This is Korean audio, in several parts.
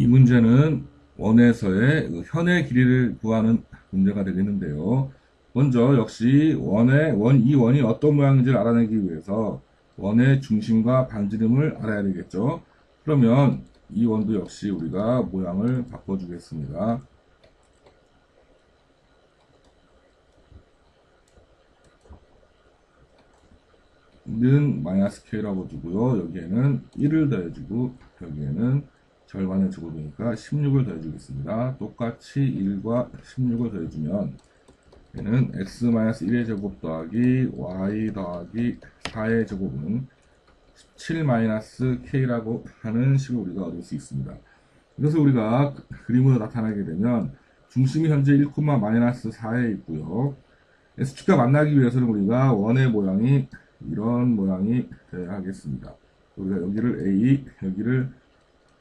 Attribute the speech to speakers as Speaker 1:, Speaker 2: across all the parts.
Speaker 1: 이 문제는 원에서의 그 현의 길이를 구하는 문제가 되겠는데요. 먼저 역시 원의 원, 이 원이 어떤 모양인지를 알아내기 위해서 원의 중심과 반지름을 알아야 되겠죠. 그러면 이 원도 역시 우리가 모양을 바꿔주겠습니다. 는 마이너스 k라고 주고요. 여기에는 1을 더해주고 여기에는 절반을 주고 보니까 16을 더해주겠습니다. 똑같이 1과 16을 더해주면 얘는 x-1의 제곱 더하기 y 더하기 4의 제곱은 17-k라고 하는 식을 우리가 얻을 수 있습니다. 이것을 우리가 그림으로 나타나게 되면 중심이 현재 1,-4에 있고요. S축과 만나기 위해서는 우리가 원의 모양이 이런 모양이 돼야 하겠습니다. 우리가 여기를 A, 여기를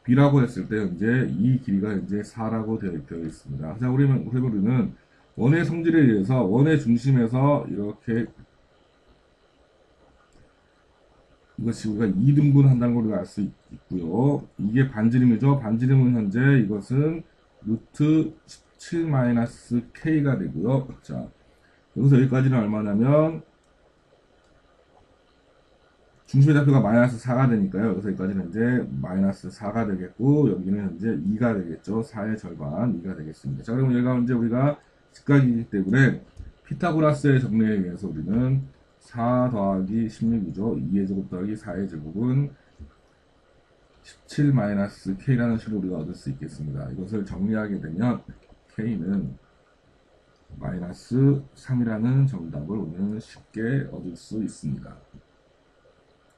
Speaker 1: B라고 했을 때 현재 이 길이가 현재 4라고 되어, 있습니다. 자, 우리는, 우리는 원의 성질에 의해서 원의 중심에서 이렇게 이것이 우리가 2등분 한다는 걸 알 수 있고요. 이게 반지름이죠. 반지름은 현재 이것은 루트 17-k가 되고요. 자, 여기서 여기까지는 얼마냐면 중심의 좌표가 마이너스 4가 되니까요. 여기까지는 이제 마이너스 4가 되겠고 여기는 현재 2가 되겠죠. 4의 절반 2가 되겠습니다. 자, 그러면 여기가 이제 우리가 직각이기 때문에 피타고라스의 정리에 의해서 우리는 4 더하기 16이죠. 2의 제곱 더하기 4의 제곱은 17-k라는 식으로 우리가 얻을 수 있겠습니다. 이것을 정리하게 되면 k는 마이너스 3이라는 정답을 우리는 쉽게 얻을 수 있습니다.